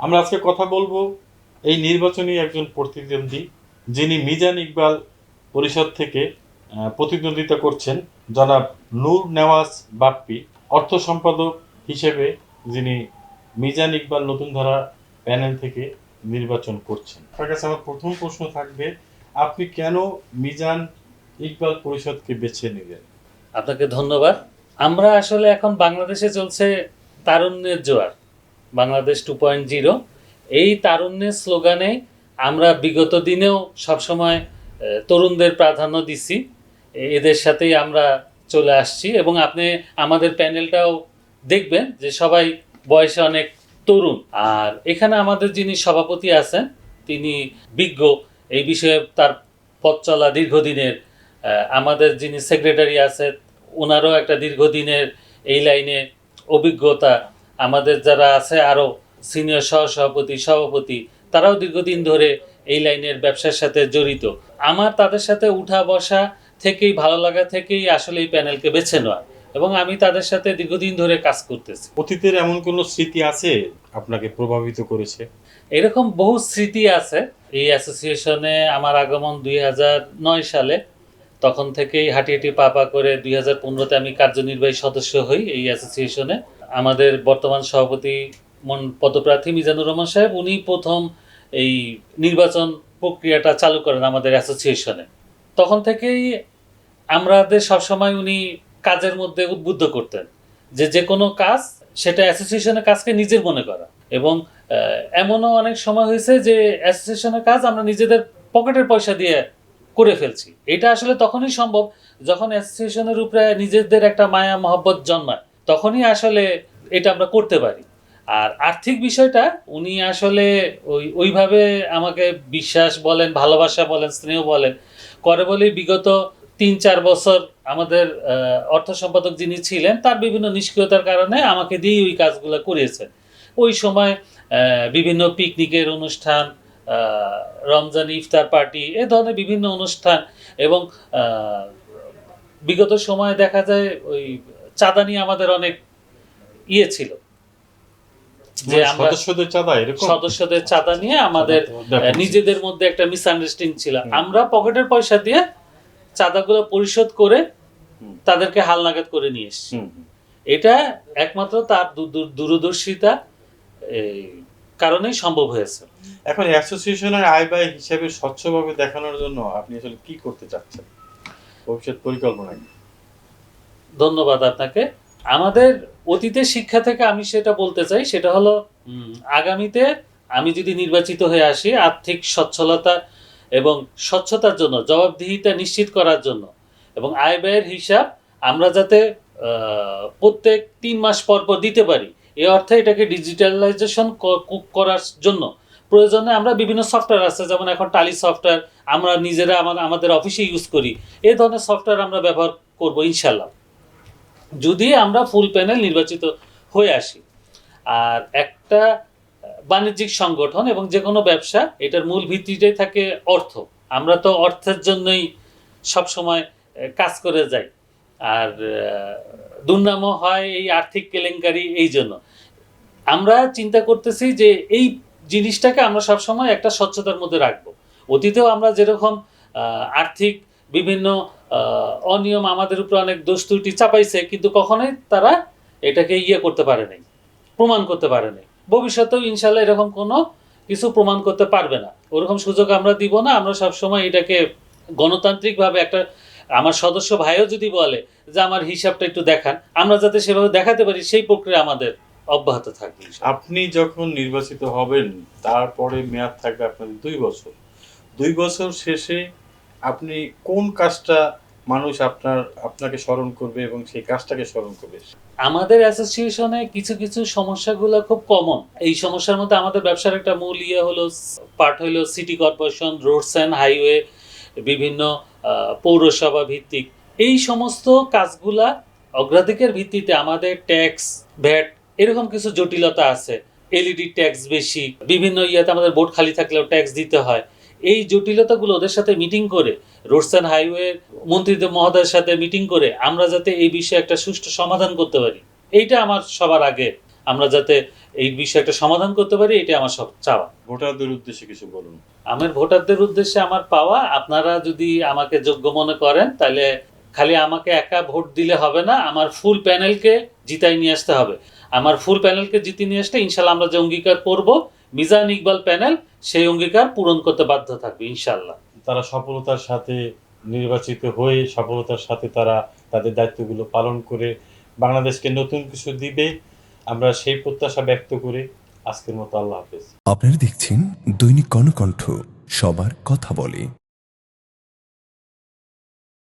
আমরা আজকে কথা বলব এই নির্বাচনী একজন প্রতিদ্বন্দ্বী, যিনি মিজান ইকবাল পরিষদ থেকে প্রতিদ্বন্দ্বিতা করছেন, জনাব নূর নেওয়াজ বাপ্পি, অর্থ সম্পাদক হিসেবে যিনি মিজান ইকবাল নতুন ধারা প্যানেল থেকে নির্বাচন করছেন। আপনার কাছে আমার প্রথম প্রশ্ন থাকবে, আপনি কেন মিজান ইকবাল পরিষদকে বেছে নেবেন আপনাকে ধন্যবাদ। আমরা আসলে এখন বাংলাদেশে চলছে তারুণ্যের জোয়ার। বাংলাদেশ টু পয়েন্ট জিরো এই তারুণ্যের স্লোগানে আমরা বিগত দিনেও সবসময় তরুণদের প্রাধান্য দিছি। এদের সাথেই আমরা চলে আসছি এবং আপনি আমাদের প্যানেলটাও দেখবেন যে সবাই বয়সে অনেক তরুণ। আর এখানে আমাদের যিনি সভাপতি আছেন, তিনি বিজ্ঞ, এই বিষয়ে তার পথ চলা দীর্ঘদিনের আমাদের যিনি সেক্রেটারি আছে, ওনারও একটা দীর্ঘদিনের এই লাইনে অভিজ্ঞতা আমাদের যারা আছে আরও সিনিয়র সহসভাপতি সভাপতি সভাপতি তারাও দীর্ঘদিন ধরে এই লাইনের ব্যবসার সাথে জড়িত। আমার তাদের সাথে উঠা বসা থেকেই ভালো লাগা থেকেই আসলে এই প্যানেলকে বেছে নেওয়া। এবং আমি তাদের সাথে দীর্ঘদিন ধরে কাজ করতেছি। অতীতের এমন কোনো স্মৃতি আছে আপনাকে প্রভাবিত করেছে? এরকম বহু স্মৃতি আছে। এই অ্যাসোসিয়েশনে আমার আগমন দুই নয় সালে। তখন থেকেই হাঁটি হাঁটি পা পা করে দুই হাজার পনেরোতে আমি কার্যনির্বাহী সদস্য হই এই অ্যাসোসিয়েশনে। আমাদের বর্তমান সভাপতি মন পদপ্রার্থী মিজানুর রহমান সাহেব, উনি প্রথম এই নির্বাচন প্রক্রিয়াটা চালু করেন আমাদের অ্যাসোসিয়েশনে। তখন থেকেই আমাদের সবসময় উনি কাজের মধ্যে উদ্বুদ্ধ করতেন যে যে কোনো কাজ সেটা অ্যাসোসিয়েশনের কাজকে নিজের মনে করা। এবং এমনও অনেক সময় হয়েছে যে অ্যাসোসিয়েশনের কাজ আমরা নিজেদের পকেটের পয়সা দিয়ে করে ফেলছি। এটা আসলে তখনই সম্ভব যখন অ্যাসোসিয়েশনের উপরে নিজেদের একটা মায়া মহব্বত জন্মায়। তখনই আসলে এটা আমরা করতে পারি। আর আর্থিক বিষয়টা উনি আসলে ওই, ওইভাবে আমাকে বিশ্বাস বলেন, ভালোবাসা বলেন, স্নেহ বলেন, করে বলেই বিগত তিন চার বছর আমাদের অর্থ সম্পাদক যিনি ছিলেন, তার বিভিন্ন নিষ্ক্রিয়তার কারণে আমাকে দিয়েই ওই কাজগুলো করিয়েছেন। ওই সময় বিভিন্ন পিকনিকের অনুষ্ঠান রমজান ইফতার পার্টি, এ ধরনের বিভিন্ন অনুষ্ঠান এবং বিগত সময়ে দেখা যায় ওই চাঁদা নিয়ে আমাদের অনেক ইয়ে ছিল। যে মানে সদস্যদের চাঁদা এরকম? সদস্যদের চাঁদা নিয়ে আমাদের নিজেদের মধ্যে একটা মিসআন্ডারস্ট্যান্ডিং ছিল। আমরা পকেটের পয়সা দিয়ে চাঁদাগুলো পরিশোধ করে তাদেরকে হালনাগাদ করে নিয়ে এসেছি। এটা একমাত্র তার দূর- দূর- দূরদর্শিতা এই, কারণেই সম্ভব হয়েছে। এখন অ্যাসোসিয়েশনের আয় ব্যয় হিসেবে স্বচ্ছভাবে দেখানোর জন্য আপনি আসলে কি করতে চাচ্ছেন? ভবিষ্যৎ পরিকল্পনা কি? ধন্যবাদ আপনাকে। আমাদের অতীতের শিক্ষা থেকে আমি সেটা বলতে চাই, সেটা হলো আগামীতে আমি যদি নির্বাচিত হয়ে আসি আর্থিক সচ্ছলতা এবং স্বচ্ছতার জন্য, জবাবদিহিতা নিশ্চিত করার জন্য এবং আয় ব্যয়ের হিসাব আমরা যাতে প্রত্যেক তিন মাস পর পর দিতে পারি, এই অর্থে এটাকে ডিজিটালাইজেশন করার জন্য। প্রয়োজনে আমরা বিভিন্ন সফটওয়্যার আছে, যেমন এখন টালি সফটওয়্যার আমরা নিজেরা আমাদের অফিসে ইউজ করি এ ধরনের সফটওয়্যার আমরা ব্যবহার করব ইনশাল্লাহ যদি আমরা ফুল প্যানেল নির্বাচিত হয়ে আসি। আর একটা বাণিজ্যিক সংগঠন এবং যে কোনো ব্যবসা, এটার মূল ভিত্তিটাই থাকে অর্থ। আমরা তো অর্থের জন্যই সবসময় কাজ করে যাই। আর দুর্নামও হয় এই আর্থিক কেলেঙ্কারি এই জন্য। আমরা চিন্তা করতেছি যে এই জিনিসটাকে আমরা সবসময় একটা স্বচ্ছতার মধ্যে রাখব। অতীতেও আমরা যেরকম আর্থিক বিভিন্ন অনিয়ম আমাদের উপরে অনেক দোষ ত্রুটি চাপাইছে, কিন্তু কখনোই তারা এটাকে ইয়ে করতে পারে নাই, প্রমাণ করতে পারে নাই। ভবিষ্যতেও ইনশাল্লাহ এরকম কোনো কিছু প্রমাণ করতে পারবে না। ওরকম সুযোগ আমরা দিব না, আমরা সবসময় এটাকে গণতান্ত্রিকভাবে একটা, আমার সদস্য ভাইও যদি বলে যে আমার হিসাবটা একটু দেখান, আমরা যাতে সেভাবে দেখাতে পারি, সেই প্রক্রিয়া আমাদের অব্যাহত থাকবে আপনি যখন নির্বাচিত হবেন, তারপরে মেয়াদ থাকবে আপনাদের দুই বছর। দুই বছর শেষে আপনি কোন কাজটা মানুষ আপনার, আপনাকে স্মরণ করবে এবং সেই কাজটাকে স্মরণ করবে। আমাদের অ্যাসোসিয়েশনে কিছু কিছু সমস্যাগুলো খুব কমন এই সমস্যার মধ্যে আমাদের ব্যবসার একটা মূল ইয়ে হলো পার্ট হলো city corporation roads and highway বিভিন্ন পৌরসভা ভিত্তিক। এই সমস্ত কাজগুলা অগ্রাধিকার ভিত্তিতে আমাদের ট্যাক্স ভ্যাট এরকম কিছু জটিলতা আছে। এলইডি ট্যাক্স বেশি। বিভিন্ন ইয়াতে আমাদের বোর্ড খালি থাকলেও ট্যাক্স দিতে হয়। এই জটিলতাগুলো ওদের সাথে মিটিং করে রোডস অ্যান্ড হাইওয়ে মন্ত্রীদের মহোদয়ের সাথে মিটিং করে আমরা যাতে এই বিষয়ে একটা সুষ্ঠু সমাধান করতে পারি। এইটা আমার সবার আগে। আমরা যাতে এই বিষয়ে একটা সমাধান করতে পারি এটা আমার সব চাওয়া। ভোটারদের উদ্দেশ্যে কিছু বলুন। আমার ভোটারদের উদ্দেশ্যে আমার পাওয়া আপনারা যদি আমাকে যোগ্য মনে করেন তাহলে খালি আমাকে একা ভোট দিলে হবে না আমার ফুল প্যানেলকে জিতাই নিয়ে আসতে হবে। আমার ফুল প্যানেলকে জিতিয়ে নিয়ে আসতে ইনশাল্লাহ আমরা যে অঙ্গীকার করব মিজান ইকবাল প্যানেল সেই অঙ্গীকার পূরণ করতে বাধ্য থাকবে ইনশাল্লাহ তারা সফলতার সাথে নির্বাচিত হয়ে সফলতার সাথে তারা তাদের দায়িত্বগুলো পালন করে বাংলাদেশকে নতুন কিছু দিবে। আমরা সেই প্রত্যাশা ব্যক্ত করে আজকের মতো আল্লাহ হাফেজ। আপনারা দেখছেন দৈনিক কর্ণকণ্ঠ সবার কথা বলে।